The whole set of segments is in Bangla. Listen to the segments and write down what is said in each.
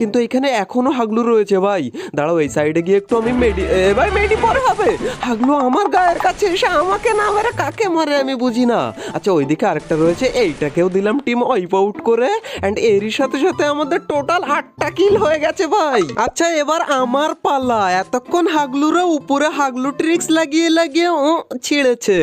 কিন্তু এখানে এখনও হাগলু রয়েছে ভাই। দাঁড়াও এই সাইডে গিয়ে একটু আমি মেডি এ ভাই মেডি পরে হবে। হাগলু আমার গায়ের কাছে এসে আমাকে না মেরে কাকে মারে আমি বুঝি না। আচ্ছা ওইদিকে আরেকটা রয়েছে এইটাকেও দিলাম টিম ওয়াইপ আউট করে। অ্যান্ড এরই সাথে সাথে আমাদের টোটাল আটটা কিল হয়ে গেছে ভাই। আচ্ছা এবার আমার পালা। এতক্ষণ হাগলুরা উপরে হাগলু ট্রিক্স লাগিয়ে লাগিয়ে ও ছিঁড়েছে।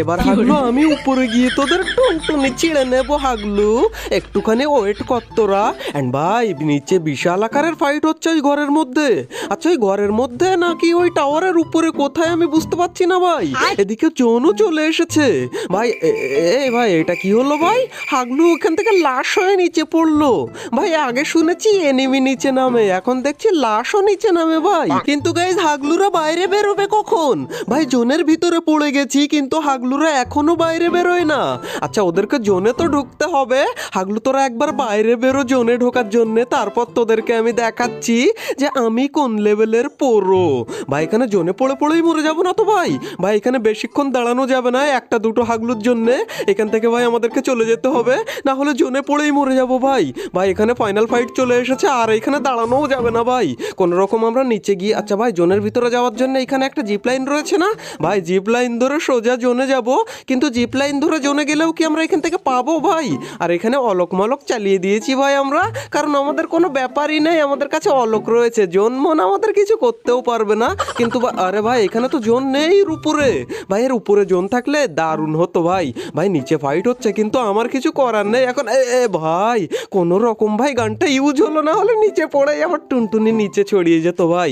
এবার হাগলু আমি উপরে গিয়ে তোদের টুনটুনি ছিঁড়ে নেব হাগলু। একটুখানি ওয়েট কর তোরা। অ্যান্ড ভাই নিচে বিশাল আকারের ফাইট হচ্ছে ওই ঘরের মধ্যে। আচ্ছা ওই ঘরের মধ্যে নাকি ওই টাওয়ারের উপরে কোথায় আমি বুঝতে পারছি না ভাই। এদিকে জোনও চলে এসেছে। ভাই, এ- ভাই, এটা কি হলো ভাই? হাগলু ওখান থেকে লাশ হয়ে নিচে পড়ল। ভাই, আগে শুনেছি এনিমি নিচে নামে, এখন দেখছি লাশও নিচে নামে ভাই। কিন্তু গাইজ হাগলুরা বাইরে বেরোবে কখন? ভাই, জোনের ভিতরে পড়ে গেছি, কিন্তু হাগলুরা এখনও বাইরে বেরোয় না। আচ্ছা ওদেরকে জোনে তো ঢুকতে হবে। হাগলু, তোরা একবার বাইরে বেরো জোনে ঢোকার জন্যে, তারপর তোদেরকে আমি দেখাচ্ছি যে আমি কোন লেভেলের পোরো। ভাই, এখানে জোনে পড়ে পড়েই মরে যাব না তো ভাই? ভাই, এখানে বেশিক্ষণ দাঁড়ানো যাবে না, একটা দুটো হাগলুর জন্যে। এখান থেকে ভাই, আমাদেরকে চলে যেতে হবে, না হলে জোনে পড়েই মরে যাব ভাই। ভাই, এখানে ফাইনাল ফাইট চলে এসেছে, আর এখানে দাঁড়ানোও যাবে না ভাই। কোন রকম আমরা নিচে গিয়ে আচ্ছা ভাই, জোনের ভিতরে যাওয়ার জন্য এখানে একটা জিপ লাইন রয়েছে না? ভাই জিপ লাইন ধরে সোজা জোনে যাব, কিন্তু জিপ লাইন ধরে জোনে গেলেও কি আমরা এখান থেকে পাবো ভাই? আর এখানে অলক মলক চালিয়ে দিয়েছি ভাই আমরা, কারণ আমাদের কোনো ব্যাপারই নেই, আমাদের কাছে অলক রয়েছে। জোন মন আমাদের কিছু করতেও পারবে না। কিন্তু আরে ভাই, এখানে তো জোন নেই উপরে ভাই, এর উপরে জোন থাকলে দারুণ হতো ভাই। ভাই, নিচে ফাইট হচ্ছে, কিন্তু আমার কিছু করার নেই। এখন এ ভাই, কোন রকম ভাই, গানটা ইউজ হলো না হলে নিচে পড়ে আমার টুনটুনি নিচে ছড়িয়ে যেত ভাই।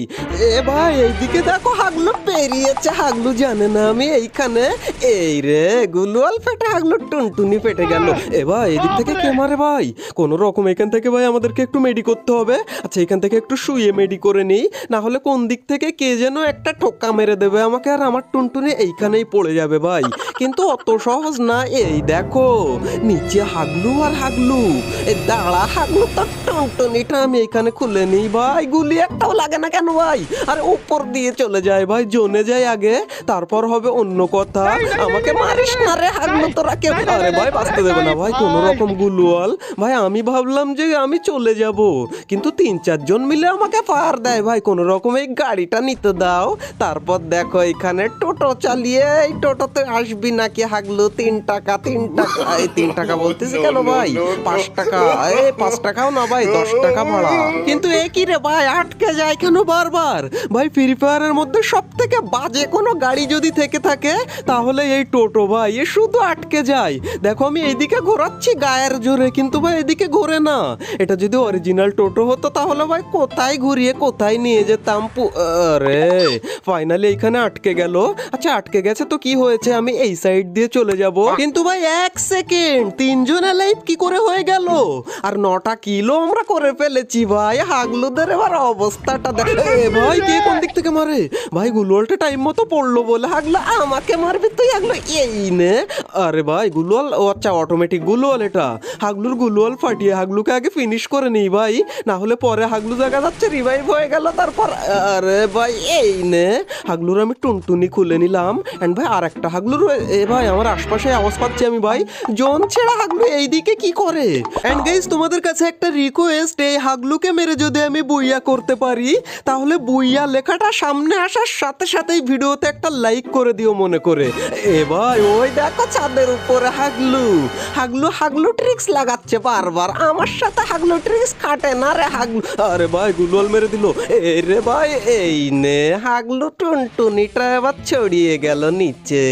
এ, ভাই, এইদিকে দেখো হাগলু পেরিয়েছে। হাগলু জানে না আমি এইখানে। এই রে গুলুয়াল ফেটে হাগলু টুনটুনি ফেটে গেল। এ, ভাই, এদিক থেকে কে মারে ভাই? কোন রকম এখান থেকে ভাই আমাদেরকে একটু মেডি করতে হবে। আচ্ছা এখান থেকে একটু শুয়ে মেডি করে নিই। না হলে কোন দিক থেকে কে যেন একটা ঠোকা মেরে দেবে আমাকে আর আমার টুনটুনি এইখানেই পড়ে যাবে ভাই। কিন্তু অত সহজ না এই দেখো, নিচে হাগলু আর হাগলু। এ দাঁড়া, হাগলু তার টুনটুনিটা আমি এখানে খুলে নিই ভাই। গুলি একটাও লাগে না কেন ভাই? আর উপর দিয়ে চলে যায় ভাই, জোনে যায় আগে। তারপর হবে অন্য কথা। আমাকে মারিস না রে হাগলু তোরা কেউ। আরে ভাই, বাঁচতে দেবে না ভাই কোন রকম গুলুয়াল। ভাই, আমি ভাবলাম যে আমি চলে যাব। কিন্তু তিন চারজন মিলে আমাকে ফায়ার দেয়। ভাই কোন রকম এই গাড়িটা নিতে দাও। তারপর দেখো এখানে টোটো চালিয়ে এই টোটোতে আসবি নাকি হাগলু? তিন টাকা তিন টাকা। এই তিন টাকা বলতেছি কেন ভাই? পাঁচ টাকা। এই পাঁচ টাকাও না ভাই দশ টাকা ভাড়া। কিন্তু এ কি রে ভাই আটকে যায় কেন বারবার? ভাই ফ্রি ফায়ারের মধ্যে সব থেকে বাজে কোনো গাড়ি যদি থেকে থাকে তাহলে এই টোটো ভাই এ শুধু আটকে যায়। দেখো আমি এইদিকে ঘোরাচ্ছি গায়ের জোরে কিন্তু ভাই এদিকে ঘোরে না। এটা যদি অরিজিনাল টোটো হতো তাহলে ভাই কোথায় ঘুরিয়ে কোথায় নিয়ে যেতাম আরে ফাইনালি এইখানে আটকে গেল। আচ্ছা আটকে গেছে তো কি হয়েছে? আমি এই সাইড দিয়ে চলে যাব। কিন্তু ভাই এক সেকেন্ড তিনজন লাইফ কি করে হয়ে গেল? আর নটা কিলো আমরা করে ফেলেছি ভাই। হাগলুদের এবার অবস্থাটা দেখ ভাই, কে কোন দিক থেকে মারে? ভাই গুলওয়ালটা টাইম মতো পড়ল বলে হাগলো, আমাকে মারবি তুই? হাগলো, এই নে। আরে ভাই গুলওয়াল ও আচ্ছা অটোমেটিক গুলওয়াল এটা। হাগলুর গুলওয়াল ফাটিয়ে হাগলুকে আগে ফিনিশ করে নিই ভাই। না হলে পরে হাগলু দেখা যাচ্ছে রিভাইভ হয়ে গেল, তারপর আরে ভাই, এই নে। হাগলুর আমি টুনটুনি খুলে নিলাম। এন্ড ভাই আর একটা হাগলুর এ ভাই, আমার আশপাশে আওয়াজ পাচ্ছি আমি ভাই। জন ছেড়া হাগলু এইদিকে কি করে? এন্ড গাইস তোমাদের কাছে একটা রিকোয়েস্ট এই হাগলুকে মেরে যদি আমি বুইয়া করতে পারি, তাহলে বুইয়া লেখাটা সামনে আসার সাথে সাথেই ভিডিওতে একটা লাইক করে দিও মনে করে। এ ভাই, ওই দেখো চাঁদের উপরে হাগলু। হাগলু হাগলু ট্রিক্স লাগাচ্ছে বারবার। আমার সাথে হাগলু ট্রিক্স কাটে না। রে হাগলু? আরে ভাই গুলওয়াল মেরে দিল। রে ভাই, এই নে হাগলু, টুনটুনিটা এবার ছড়িয়ে গেল নিচে।